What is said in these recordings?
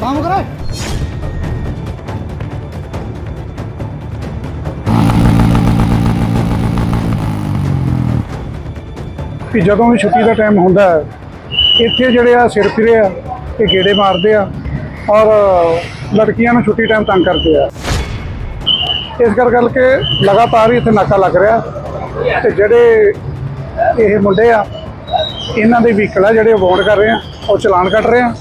ਕੰਮ ਕਰੇ ਕਿ ਜਦੋਂ ਵੀ ਛੁੱਟੀ ਦਾ ਟਾਈਮ ਹੁੰਦਾ ਹੈ, ਇੱਥੇ ਜਿਹੜੇ ਆ ਸਿਰ ਫਿਰੇ ਆ ਇਹ ਗੇੜੇ ਮਾਰਦੇ ਆ, ਔਰ ਲੜਕੀਆਂ ਨੂੰ ਛੁੱਟੀ ਟਾਈਮ ਤੰਗ ਕਰਦੇ ਆ। ਇਸ ਕਰ ਕਰਕੇ ਲਗਾਤਾਰ ਹੀ ਇੱਥੇ ਨਾਕਾ ਲੱਗ ਰਿਹਾ ਤੇ ਜਿਹੜੇ ਇਹ ਮੁੰਡੇ ਆ, ਇਹਨਾਂ ਦੇ ਵਹੀਕਲ ਆ ਜਿਹੜੇ ਵਾਉਂਡ ਕਰ ਰਹੇ ਆ, ਉਹ ਚਲਾਨ ਕੱਟ ਰਹੇ ਆ।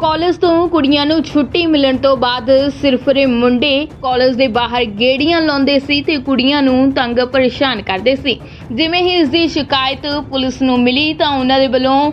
ਕਾਲਜ ਤੋਂ ਕੁੜੀਆਂ ਨੂੰ ਛੁੱਟੀ ਮਿਲਣ ਤੋਂ ਬਾਅਦ ਸਿਰਫਰੇ ਮੁੰਡੇ ਕਾਲਜ ਦੇ ਬਾਹਰ ਗੇੜੀਆਂ ਲਾਉਂਦੇ ਸੀ ਤੇ ਕੁੜੀਆਂ ਨੂੰ ਤੰਗ ਪਰੇਸ਼ਾਨ ਕਰਦੇ ਸੀ। ਜਿਵੇਂ ਹੀ ਇਸ ਦੀ ਸ਼ਿਕਾਇਤ ਪੁਲਿਸ ਨੂੰ ਮਿਲੀ ਤਾਂ ਉਹਨਾਂ ਦੇ ਵੱਲੋਂ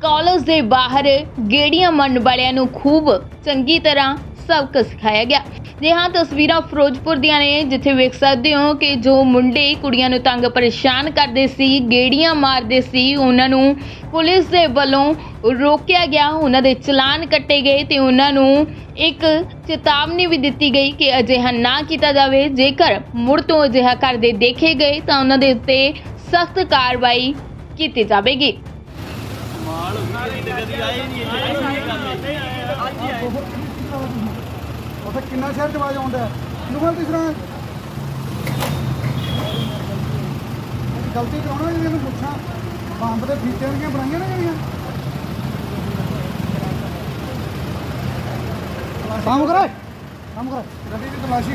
ਕਾਲਜ ਦੇ ਬਾਹਰ ਗੇੜੀਆਂ ਮਾਰਨ ਵਾਲਿਆਂ ਨੂੰ ਖੂਬ ਚੰਗੀ ਤਰ੍ਹਾਂ ਸਬਕ ਸਿਖਾਇਆ ਗਿਆ। ਜੀ ਹਾਂ ਤਸਵੀਰਾਂ ਫਿਰੋਜ਼ਪੁਰ ਦੀਆਂ ਨੇ, ਜਿੱਥੇ ਵੇਖ ਸਕਦੇ ਹੋ ਕਿ ਜੋ ਮੁੰਡੇ ਕੁੜੀਆਂ ਨੂੰ ਤੰਗ ਪਰੇਸ਼ਾਨ ਕਰਦੇ ਸੀ, ਗੇੜੀਆਂ ਮਾਰਦੇ ਸੀ, ਉਹਨਾਂ ਨੂੰ ਪੁਲਿਸ ਦੇ ਵੱਲੋਂ ਰੋਕਿਆ ਗਿਆ। ਉਹਨਾਂ ਦੇ ਚਲਾਨ ਕੱਟੇ ਗਏ ਤੇ ਉਹਨਾਂ ਨੂੰ ਇੱਕ ਚੇਤਾਵਨੀ ਵੀ ਦਿੱਤੀ ਗਈ ਕਿ ਅਜਿਹਾ ਨਾ ਕੀਤਾ ਜਾਵੇ। ਜੇਕਰ ਮੁੜ ਤੋਂ ਅਜਿਹਾ ਕਰਦੇ ਦੇਖੇ ਗਏ, ਤਾਂ ਉਹਨਾਂ ਦੇ ਉੱਤੇ ਸਖਤ ਕਾਰਵਾਈ ਕੀਤੀ ਜਾਵੇਗੀ। ਉੱਥੇ ਕਿੰਨਾ ਸ਼ਹਿਰ ਜਵਾਜ਼ ਆਵਾਜ਼ ਆਉਂਦਾ ਲੁਗਲ ਤਿਸਰਾ ਗਲਤੀ ਕਰਾਉਣਾ ਜੇ ਇਹਨੂੰ ਪੁੱਛਾਂ। ਬੰਬ ਦੇ ਫੀਤੇ ਵਰਗੀਆਂ ਬਣਾਈਆਂ ਨਾ ਜਿਹੜੀਆਂ? ਕੰਮ ਕਰੋ ਕੰਮ ਕਰੇ ਗੱਡੀ ਦੀ ਤਲਾਸ਼ੀ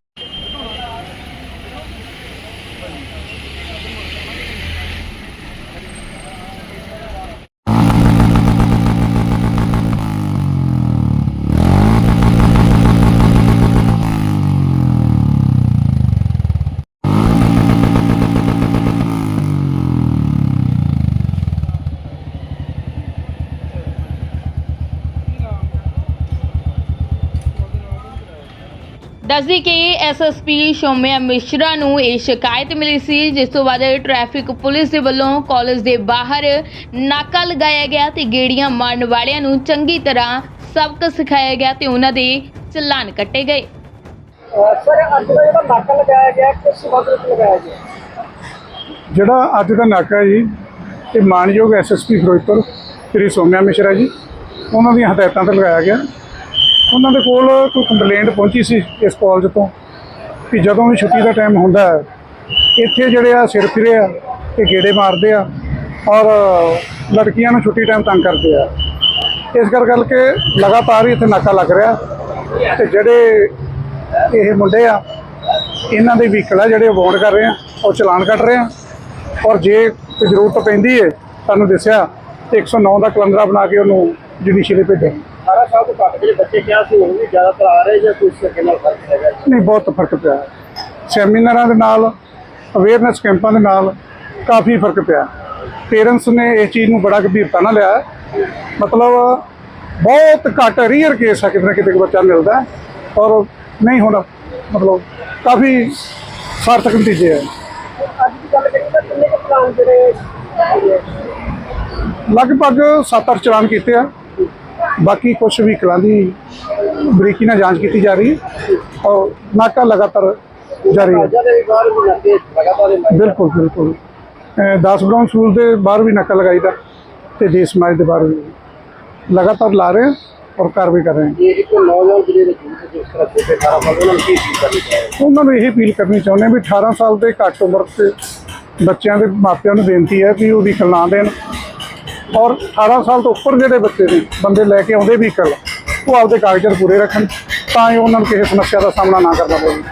ਦੱਸਦੀ ਕਿ ਐਸਐਸਪੀ ਸ਼ੋਮਿਆ ਮਿਸ਼ਰਾ ਨੂੰ ਇਹ ਸ਼ਿਕਾਇਤ ਮਿਲੀ ਸੀ ਜਿਸ ਤੋਂ ਬਾਅਦ ਟ੍ਰੈਫਿਕ ਪੁਲਿਸ ਦੇ ਵੱਲੋਂ ਕਾਲਜ ਦੇ ਬਾਹਰ ਨਾਕਾ ਲਗਾਇਆ ਗਿਆ ਤੇ ਗੇੜੀਆਂ ਮਾਰਨ ਵਾਲਿਆਂ ਨੂੰ ਚੰਗੀ ਤਰ੍ਹਾਂ ਸਬਕ ਸਿਖਾਇਆ ਗਿਆ ਤੇ ਉਹਨਾਂ ਦੇ ਚਲਾਨ ਕੱਟੇ ਗਏ। ਸਰ ਅੱਜ ਦਾ ਜਿਹੜਾ ਨਾਕਾ ਲਗਾਇਆ ਗਿਆ ਕਿਸ ਵਕਤ ਤੇ ਲਗਾਇਆ ਗਿਆ? ਜਿਹੜਾ ਅੱਜ ਦਾ ਨਾਕਾ ਹੈ ਜੀ ਇਹ ਮਾਨਯੋਗ ਐਸਐਸਪੀ ਫਿਰੋਜ਼ਪੁਰ ਸ੍ਰੀ ਸੋਮਿਆ ਮਿਸ਼ਰਾ ਜੀ ਉਹਨਾਂ ਦੀਆਂ ਹਦਾਇਤਾਂ ਤੇ ਲਗਾਇਆ ਗਿਆ। ਉਹਨਾਂ ਦੇ ਕੋਲ ਕੋਈ ਕੰਪਲੇਂਟ ਪਹੁੰਚੀ ਸੀ ਇਸ ਕਾਲਜ ਤੋਂ ਕਿ ਜਦੋਂ ਵੀ ਛੁੱਟੀ ਦਾ ਟਾਈਮ ਹੁੰਦਾ ਹੈ, ਇੱਥੇ ਜਿਹੜੇ ਆ ਸਿਰ ਫਿਰੇ ਆ ਇਹ ਗੇੜੇ ਮਾਰਦੇ ਆ ਔਰ ਲੜਕੀਆਂ ਨੂੰ ਛੁੱਟੀ ਟਾਈਮ ਤੰਗ ਕਰਦੇ ਆ। ਇਸ ਕਰ ਕਰਕੇ ਲਗਾਤਾਰ ਹੀ ਇੱਥੇ ਨਾਕਾ ਲੱਗ ਰਿਹਾ ਤੇ ਜਿਹੜੇ ਇਹ ਮੁੰਡੇ ਆ, ਇਹਨਾਂ ਦੇ ਵਹੀਕਲ ਆ ਜਿਹੜੇ ਵਾਉਂਡ ਕਰ ਰਹੇ ਆ, ਉਹ ਚਲਾਨ ਕੱਟ ਰਹੇ ਆ ਔਰ ਜੇ ਜ਼ਰੂਰਤ ਪੈਂਦੀ ਹੈ ਤੁਹਾਨੂੰ ਦੱਸਿਆ, ਤੇ 109 ਦਾ ਕਲੰਦਰਾ ਬਣਾ ਕੇ ਉਹਨੂੰ ਜੁਡੀਸ਼ੀਅਲੀ ਭੇਜਾਂ। 18 ਸਾਲ ਤੋਂ ਘੱਟ ਜਿਹੜੇ ਬੱਚੇ ਕਿਹਾ ਸੀ ਹੁਣ ਵੀ ਜ਼ਿਆਦਾਤਰ ਆ ਰਹੇ ਜਾਂ ਕੁਝ ਅੱਗੇ ਨਾਲ ਫ਼ਰਕ ਹੈਗਾ ਨਹੀਂ ਬਹੁਤ ਫ਼ਰਕ ਪਿਆ। ਸੈਮੀਨਾਰਾਂ ਦੇ ਨਾਲ ਅਵੇਅਰਨੈਸ ਕੈਂਪਾਂ ਦੇ ਨਾਲ ਕਾਫੀ ਫ਼ਰਕ ਪਿਆ ਪੇਰੈਂਟਸ ਨੇ ਇਸ ਚੀਜ਼ ਨੂੰ ਬੜਾ ਗੰਭੀਰਤਾ ਨਾਲ ਲਿਆ। ਮਤਲਬ ਬਹੁਤ ਘੱਟ ਰੀਅਰ ਕੇਸ ਹੈ ਕਿਤੇ ਨਾ ਕਿਤੇ ਬੱਚਾ ਮਿਲਦਾ ਔਰ ਨਹੀਂ ਹੁਣ ਮਤਲਬ ਕਾਫੀ ਸਾਰਥਕ ਨਤੀਜੇ ਹੈ ਅੱਜ ਦੀ ਗੱਲ ਕਰੀਏ ਤਾਂ ਕਿੰਨੇ ਕੁ ਪਲਾਨ ਜਿਹੜੇ ਹੈਗੇ ਆ? ਲਗਭਗ 7-8 ਚਲਾਨ ਕੀਤੇ ਆ ਬਾਕੀ ਕੁਝ ਵਹੀਕਲਾਂ ਦੀ ਬਰੀਕੀ ਨਾਲ ਜਾਂਚ ਕੀਤੀ ਜਾ ਰਹੀ ਹੈ ਔਰ ਨਾਕਾ ਲਗਾਤਾਰ ਜਾਰੀ ਹੈ। ਵੀ ਵੀ ਬਿਲਕੁਲ ਬਿਲਕੁਲ। ਅਹ 10 ਬਰਾਊਨ ਸਕੂਲ ਦੇ ਬਾਹਰ ਵੀ ਨਾਕਾ ਲਗਾਈਦਾ ਤੇ ਦੇਸ਼ ਸਮਾਜ ਦੇ ਬਾਹਰ ਵੀ ਲਗਾਤਾਰ ਲਾ ਰਹੇ ਔਰ ਕਾਰਵਾਈ ਕਰ ਰਹੇ ਹਾਂ। ਇਹ ਇੱਕ ਨੌਜਵਾਨ ਜਿਹੜੇ ਨੇ ਜਿਸ ਤਰ੍ਹਾਂ ਛੋਟੇ 18 ਸਾਲ ਉਹਨਾਂ ਨੂੰ ਕੀ ਚੀਜ਼ ਕਰਨੀ ਚਾਹੀਦੀ ਉਹਨਾਂ ਨੂੰ ਇਹ ਅਪੀਲ ਕਰਨੀ ਚਾਹੁੰਦੇ ਵੀ 18 ਸਾਲ ਦੇ ਘੱਟ ਉਮਰ ਦੇ ਬੱਚਿਆਂ ਦੇ ਮਾਪਿਆਂ ਨੂੰ ਬੇਨਤੀ ਹੈ ਵੀ ਉਹ ਵਹੀਕਲ ਨਾ ਦੇਣ ਔਰ 18 ਸਾਲ ਤੋਂ ਉੱਪਰ ਜਿਹੜੇ ਬੱਚੇ ਨੇ ਬੰਦੇ ਲੈ ਕੇ ਆਉਂਦੇ ਵਹੀਕਲ ਉਹ ਆਪਦੇ ਕਾਗਜ਼ਾਤ ਪੂਰੇ ਰੱਖਣ, ਤਾਂ ਜੋ ਉਹਨਾਂ ਨੂੰ ਕਿਸੇ ਸਮੱਸਿਆ ਦਾ ਸਾਹਮਣਾ ਨਾ ਕਰਨਾ ਪਵੇ।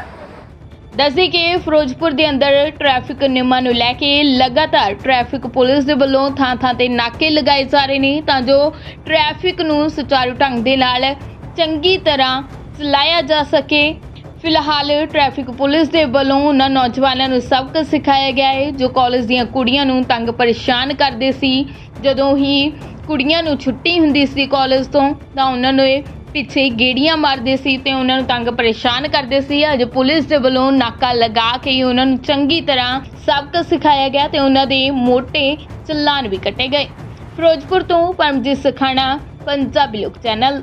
ਦੱਸਦੇ ਕਿ ਫਿਰੋਜ਼ਪੁਰ ਦੇ ਅੰਦਰ ਟ੍ਰੈਫਿਕ ਨਿਯਮਾਂ ਨੂੰ ਲੈ ਕੇ ਲਗਾਤਾਰ ਟ੍ਰੈਫਿਕ ਪੁਲਿਸ ਦੇ ਵੱਲੋਂ ਥਾਂ-ਥਾਂ ਤੇ ਨਾਕੇ ਲਗਾਏ ਜਾ ਰਹੇ ਨੇ, ਤਾਂ ਜੋ ਟ੍ਰੈਫਿਕ ਨੂੰ ਸੁਚਾਰੂ ਢੰਗ ਦੇ ਨਾਲ ਚੰਗੀ ਤਰ੍ਹਾਂ ਚਲਾਇਆ ਜਾ ਸਕੇ। ਫਿਲਹਾਲ ਟ੍ਰੈਫਿਕ ਪੁਲਿਸ ਦੇ ਵੱਲੋਂ ਉਹਨਾਂ ਨੌਜਵਾਨਾਂ ਨੂੰ ਸਬਕ ਸਿਖਾਇਆ ਗਿਆ ਹੈ, ਜੋ ਕਾਲਜ ਦੀਆਂ ਕੁੜੀਆਂ ਨੂੰ ਤੰਗ ਪਰੇਸ਼ਾਨ ਕਰਦੇ ਸੀ। ਜਦੋਂ ਹੀ ਕੁੜੀਆਂ ਨੂੰ ਛੁੱਟੀ ਹੁੰਦੀ ਸੀ ਕਾਲਜ ਤੋਂ, ਤਾਂ ਉਹਨਾਂ ਨੂੰ ਇਹ ਪਿੱਛੇ ਗੇੜੀਆਂ ਮਾਰਦੇ ਸੀ ਤੇ ਉਹਨਾਂ ਨੂੰ ਤੰਗ ਪਰੇਸ਼ਾਨ ਕਰਦੇ ਸੀ। ਅੱਜ ਪੁਲਿਸ ਦੇ ਵੱਲੋਂ ਨਾਕਾ ਲਗਾ ਕੇ ਹੀ ਉਹਨਾਂ ਨੂੰ ਚੰਗੀ ਤਰ੍ਹਾਂ ਸਬਕ ਸਿਖਾਇਆ ਗਿਆ ਤੇ ਉਹਨਾਂ ਦੇ ਮੋਟੇ ਚਲਾਨ ਵੀ ਕੱਟੇ ਗਏ। ਫਿਰੋਜ਼ਪੁਰ ਤੋਂ ਪਰਮਜੀਤ ਸਖਾਣਾ, ਪੰਜਾਬੀ ਲੋਕ ਚੈਨਲ।